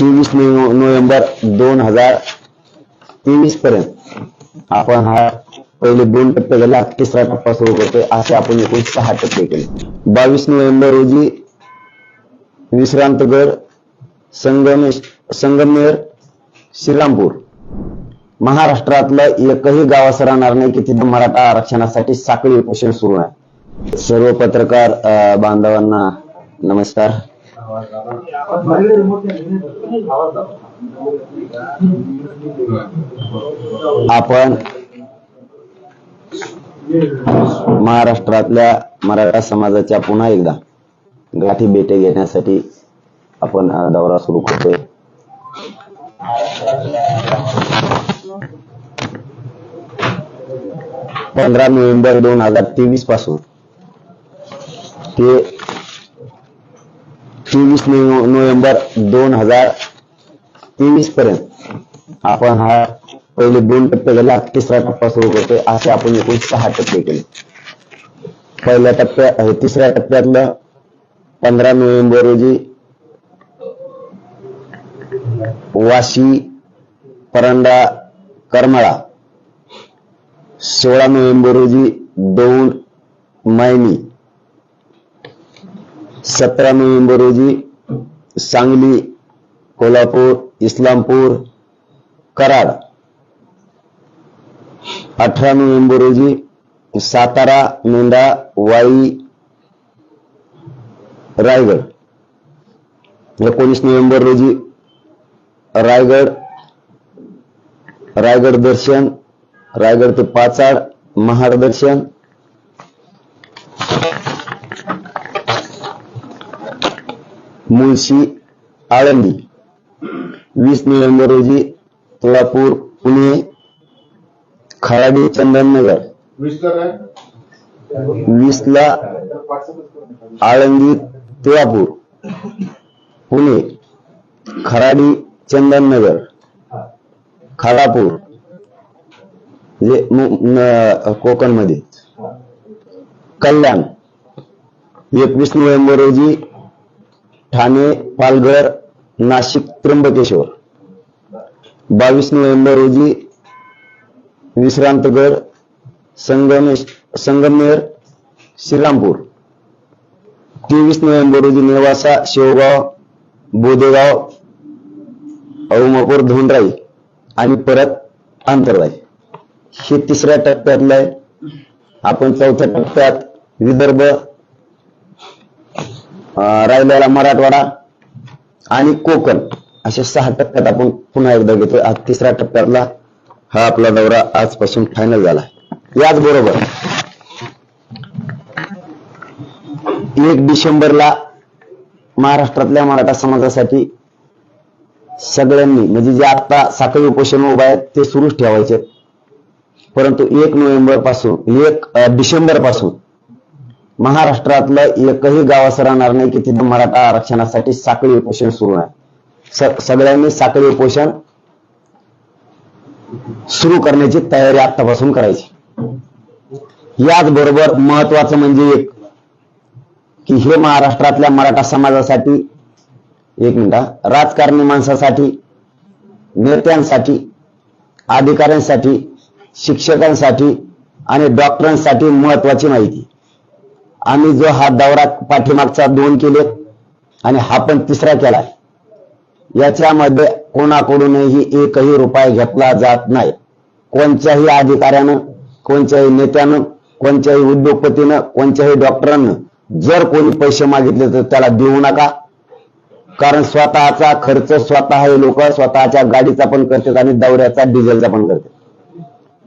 तेवीस नोव्हेंबर दोन हजार तेवीस पर्यंत. आपण हा पहिले दोन टप्पे झाला तिसरा टप्पा सुरू करतोय असे आपण एकूण सहा टप्पे केले. बावीस नोव्हेंबर रोजी विश्रांतगड संगमेश संगमेर श्रीरामपूर. महाराष्ट्रातलं एकही गावास राहणार नाही की तिथे मराठा आरक्षणासाठी साखळी उपोषण सुरू आहे. सर्व पत्रकार अं, बांधवांना नमस्कार. आपण महाराष्ट्रातल्या मराठा समाजाच्या पुन्हा एकदा गाठी बेटे घेण्यासाठी आपण दौरा सुरू करतोय. पंधरा नोव्हेंबर दोन हजार तेवीसपासून ते तेवीस नोव्हेंबर दोन हजार तेवीस पर्यंत आपण हा पहिले दोन टप्पे झाला तिसरा टप्पा सुरू करतोय असे आपण एकूण सहा टप्पे केले. पहिल्या टप्प्या तिसऱ्या टप्प्यातलं पंधरा नोव्हेंबर रोजी वाशी परंडा करमाळा सोळा नोव्हेंबर रोजी दौंड मायनी सतरा नोव्हेंबर रोजी सांगली कोल्हापूर इस्लामपूर कराड. अठरा नोव्हेंबर रोजी सातारा मेंढा वाई रायगड. एकोणीस नोव्हेंबर रोजी रायगड रायगड दर्शन रायगड ते पाचाड महाड दर्शन मुळशी आळंदी. वीस नोव्हेंबर रोजी तुळापूर पुणे खराडी चंदननगर. वीस ला आळंदी तुळापूर पुणे खराडी चंदननगर खालापूर जे कोकणमध्ये कल्याण एकवीस नोव्हेंबर रोजी ठाणे पालघर नाशिक त्र्यंबकेश्वर. बावीस नोव्हेंबर रोजी विश्रांतगड संगमेश संगमेर श्रीरामपूर. तेवीस नोव्हेंबर रोजी नेवासा शेवगाव बोदेगाव औमापूर धोंडराई आणि परत आंतरराई. हे तिसऱ्या टप्प्यातलं आहे. आपण चौथ्या टप्प्यात विदर्भ राहिलेला मराठवाडा आणि कोकण अशा सहा टप्प्यात आपण पुन्हा एकदा घेतोय. आज तिसऱ्या टप्प्यातला हा आपला दौरा आजपासून फायनल झाला याचबरोबर एक डिसेंबरला महाराष्ट्रातल्या मराठा समाजासाठी सगळ्यांनी म्हणजे जे आता साखळी उपोषण उभा आहेत ते सुरूच ठेवायचे परंतु एक नोव्हेंबरपासून एक डिसेंबरपासून महाराष्ट्रातलं एकही गाव असं राहणार नाही की तिथं मराठा आरक्षणासाठी साखळी उपोषण सुरू आहे. सगळ्यांनी साखळी उपोषण सुरू करण्याची तयारी आतापासून करायची. याचबरोबर महत्वाचं म्हणजे एक की हे महाराष्ट्रातल्या मराठा समाजासाठी एक मिनिट राजकारणी माणसासाठी नेत्यांसाठी अधिकाऱ्यांसाठी शिक्षकांसाठी आणि डॉक्टरांसाठी महत्वाची माहिती. आम्ही जो हा दौरा पाठीमागचा दोन केले आणि हा पण तिसरा केला याच्यामध्ये कोणाकडूनही एकही रुपया घेतला जात नाही. कोणत्याही अधिकाऱ्यानं कोणत्याही नेत्यानं कोणत्याही उद्योगपतीनं कोणत्याही डॉक्टरांनं जर कोणी पैसे मागितले तर त्याला देऊ नका. कारण स्वतःचा खर्च स्वतः हे लोक स्वतःच्या गाडीचा पण करतात आणि दौऱ्याचा डिझेलचा पण करतात.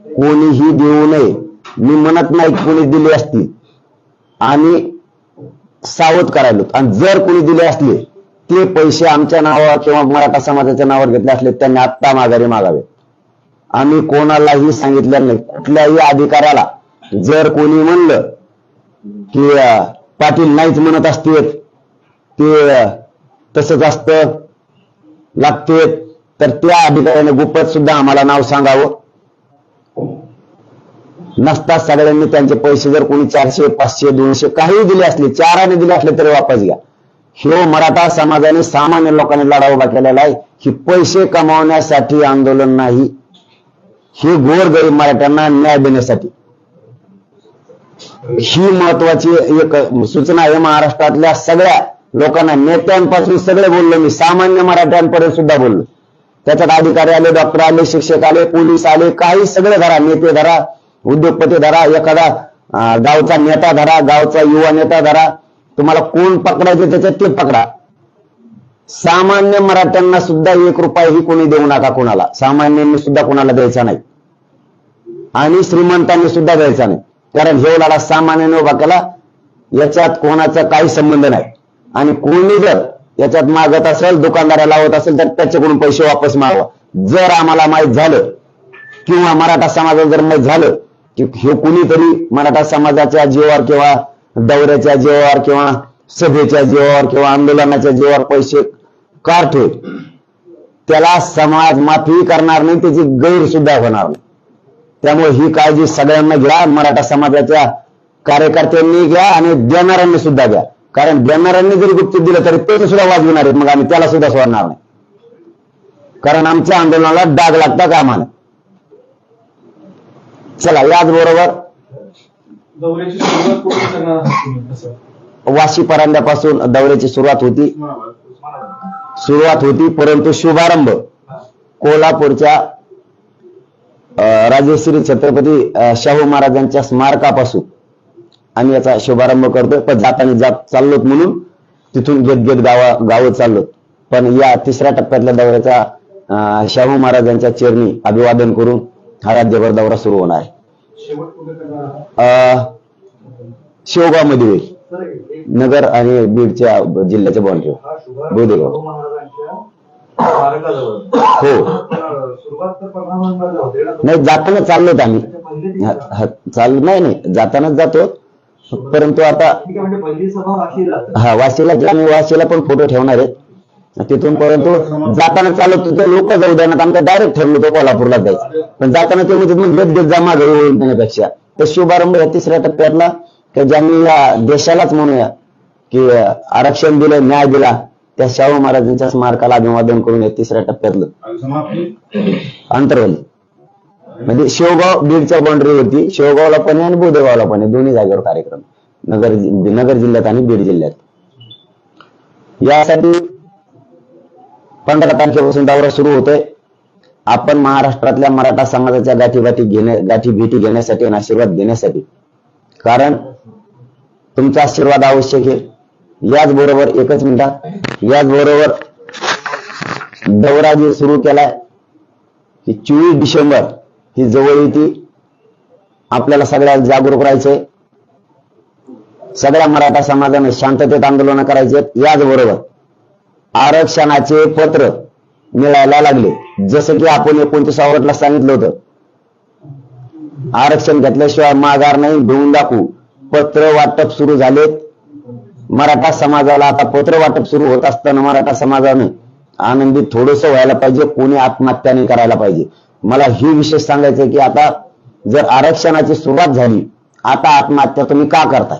कोणीही देऊ नये. मी म्हणत नाही कोणी दिली असती. आणि सावध करायलो आणि जर कोणी दिले असले ते पैसे आमच्या नावावर किंवा मराठा समाजाच्या नावावर घेतले असले त्यांनी आत्ता माघारी मागावे. आम्ही कोणालाही सांगितलं नाही. कुठल्याही अधिकाऱ्याला जर कोणी म्हणलं की पाटील नाहीच म्हणत असतील ते तसंच असतं लागते तर त्या अधिकाऱ्याने गुप्पत सुद्धा आम्हाला नाव सांगावं. नसता सगळ्यांनी त्यांचे पैसे जर कोणी चारशे पाचशे दोनशे काही दिले असले चाराने दिले असले तरी वापस घ्या. हे मराठा समाजाने सामान्य लोकांनी लढा उभा केलेला आहे. ही पैसे कमावण्यासाठी आंदोलन नाही. हे गोरगरीब मराठ्यांना न्याय देण्यासाठी. ही महत्वाची एक सूचना आहे. महाराष्ट्रातल्या सगळ्या लोकांना नेत्यांपासून सगळे बोललो मी. सामान्य मराठ्यांपर्यंत सुद्धा बोललो. त्याच्यात अधिकारी आले डॉक्टर आले शिक्षक आले पोलीस आले काही सगळे धरा नेते धरा उद्योगपती धरा एखादा गावचा नेता धरा गावचा युवा नेता धरा तुम्हाला कोण पकडायचे त्याच्यात ते पकडा. सामान्य मराठ्यांना सुद्धा एक रुपयाही कोणी देऊ नका कोणाला. सामान्यांनी सुद्धा कोणाला द्यायचा नाही. आणि श्रीमंतांनी सुद्धा द्यायचा नाही. कारण हे लढा सामान्याने उभा केला याच्यात कोणाचा काही संबंध नाही. आणि कोणी जर याच्यात मागत असेल दुकानदारा लावत असेल तर त्याच्याकडून पैसे वापस मागवा. जर आम्हाला माहीत झालं किंवा मराठा समाजाला जर माहीत झालं की हे कुणीतरी मराठा समाजाच्या जीवावर किंवा दौऱ्याच्या जीवावर किंवा सभेच्या जीवावर किंवा आंदोलनाच्या जीवावर पैसे काढतोय त्याला समाज माफी करणार नाही त्याची गैर सुद्धा होणार नाही. त्यामुळे ही काळजी सगळ्यांना घ्या मराठा समाजाच्या कार्यकर्त्यांनी घ्या आणि देणाऱ्यांनी सुद्धा घ्या. कारण देणाऱ्यांनी जरी गुप्त दिलं तरी ते सुद्धा वाजविणार आहेत मग आम्ही त्याला सुद्धा सोडणार नाही. कारण आमच्या आंदोलनाला डाग लागता कामा चला तुम्ही कसं वाशी परांड्यापासून दौऱ्याची सुरुवात होती. सुरुवात होती परंतु शुभारंभ कोल्हापूरच्या राजश्री छत्रपती शाहू महाराजांच्या स्मारकापासून. आम्ही याचा शुभारंभ करतोय पण जाताना जात चाललोत म्हणून तिथून घेत घेत गावा गावं चाललोत. पण या तिसऱ्या टप्प्यातल्या दौऱ्याचा शाहू महाराजांच्या चरणी अभिवादन करून हा राज्यभर दौरा सुरू होणार. आहे अं, शेवगावमध्ये होईल. नगर आणि बीडच्या जिल्ह्याच्या महाराजांच्या स्मारकाजवळ. हो. नाही जाताना चाललोत आम्ही. चाल नाही नाही जातानाच जातो. परंतु आता म्हणजे हा वाशीला वाशीला पण फोटो ठेवणार आहेत. तिथून परंतु जाताना चालत होते लोक जाऊ देण्यात आमचं डायरेक्ट ठरलो तो कोल्हापूरला जायचं. पण जाताना ते तिथून गद गद जा मागे तर शुभारंभ या तिसऱ्या टप्प्यातला की ज्यांनी या देशालाच म्हणूया की आरक्षण दिलं न्याय दिला त्या शाहू महाराजांच्या स्मारकाला अभिवादन करून या तिसऱ्या टप्प्यातलं. समाप्ती अंतरवली म्हणजे शेवगाव बीडच्या बाउंड्रीवरती शेवगावला पण आहे आणि बोदेगावला पण आहे दोन्ही जागेवर कार्यक्रम. नगर नगर जिल्ह्यात आणि बीड जिल्ह्यात. यासाठी पंधरा तारखेपासून दौरा सुरू होतोय. आपण महाराष्ट्रातल्या मराठा समाजाच्या गाठीगाठी घेण्या गाठी भेटी घेण्यासाठी आणि आशीर्वाद घेण्यासाठी कारण तुमचा आशीर्वाद आवश्यक आहे. याचबरोबर एकच मिनिटात याचबरोबर दौरा जे सुरू केलाय की चोवीस डिसेंबर ही जवळ येते. आपल्याला सगळ्याला जागरूक राहायचंय. सगळ्या मराठा समाजाने शांततेत आंदोलन करायचे याचबरोबर आरक्षणाचे पत्र मिळायला लागले. जसं की आपण एकोणतीस ऑगस्टला सांगितलं होतं. आरक्षण घेतल्याशिवाय माघार नाही घेऊन दाखवू. पत्र वाटप सुरू झालेत. मराठा समाजाला आता पत्र वाटप सुरू होत असताना मराठा समाजाने आनंदी थोडस व्हायला पाहिजे कोणी आत्महत्या नाही करायला पाहिजे. मला ही विशेष सांगायचं की आता जर आरक्षणाची सुरुवात झाली आता आत्महत्या तुम्ही का करताय?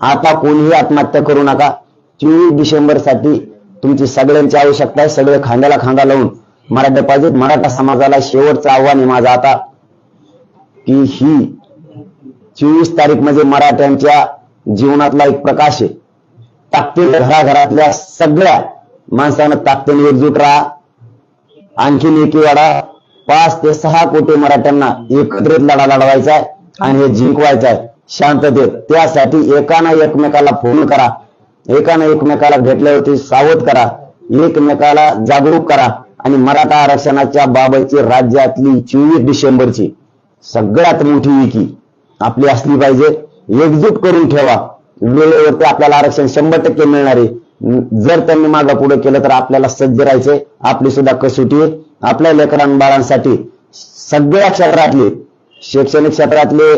आता कोणीही आत्महत्या करू नका. चोवीस डिसेंबरसाठी तुमची सगळ्यांची आवश्यकता आहे सगळे खांद्याला खांदा लावून मराठा पाहिजेत मराठा समाजाला शेवटचं आव्हान आहे माझं आता. की ही चोवीस तारीख म्हणजे मराठ्यांच्या जीवनातला एक प्रकाश आहे. ताकदीने घराघरातल्या सगळ्या माणसानं ताकदीने एकजूट राहा. आणखीन एक वाडा पाच ते सहा कोटी मराठ्यांना एकत्रित लढा लढवायचा आहे आणि हे जिंकवायचं आहे. शांततेत. त्यासाठी एकानं एकमेकाला फोन करा. एकानं एकमेकाला भेटल्यावरती सावध करा. एकमेकाला जागरूक करा. आणि मराठा आरक्षणाच्या बाबतची राज्यातली चोवीस डिसेंबरची सगळ्यात मोठी विकी आपली असली पाहिजे. एकजूट करून ठेवा. वेळेवरती आपल्याला आरक्षण शंभर टक्के मिळणार. आहे जर त्यांनी मागं पुढे केलं तर आपल्याला सज्ज राहायचे. आपली सुद्धा कसोटी आपल्या लेकरां बाळांसाठी सगळ्या क्षेत्रातले शैक्षणिक क्षेत्रातले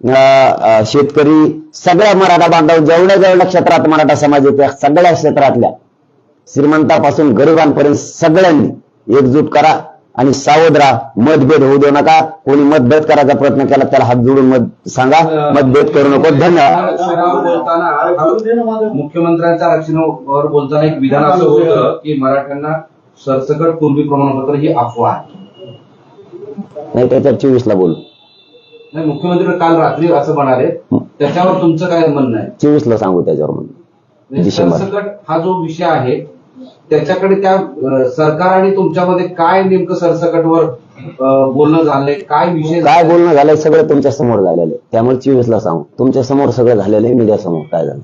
शेतकरी सगळ्या मराठा बांधव जेवढ्या जेवढ्या क्षेत्रात मराठा समाज त्या सगळ्या क्षेत्रातल्या श्रीमंतापासून गरिबांपर्यंत सगळ्यांनी एकजूट करा आणि सावध राहा. मतभेद होऊ देऊ नका. कोणी मतभेद करायचा प्रयत्न केला त्याला हात जोडून मत सांगा. मतभेद करू नको. धन्यवाद. मुख्यमंत्र्यांच्या आरक्षणावर बोलताना एक विधान असं होतं की मराठ्यांना सरसकट पूर्वी प्रमाणपत्र ही अफवा आहे. नाही त्याच्यात चोवीसला बोलू. नाही मुख्यमंत्री काल रात्री असं म्हणाले त्याच्यावर तुमचं काय म्हणणं आहे? चोवीसला सांगू त्याच्यावर म्हणजे. सरसकट हा जो विषय आहे त्याच्याकडे त्या सरकार आणि तुमच्यामध्ये काय नेमकं सरसकटवर बोलणं झालंय? काय विषय काय बोलणं झालंय सगळं तुमच्यासमोर झालेलं आहे. त्यामुळे चोवीसला सांगू. तुमच्यासमोर सगळं झालेलं आहे मीडिया समोर काय झालं?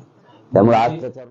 त्यामुळे आज त्याच्यावर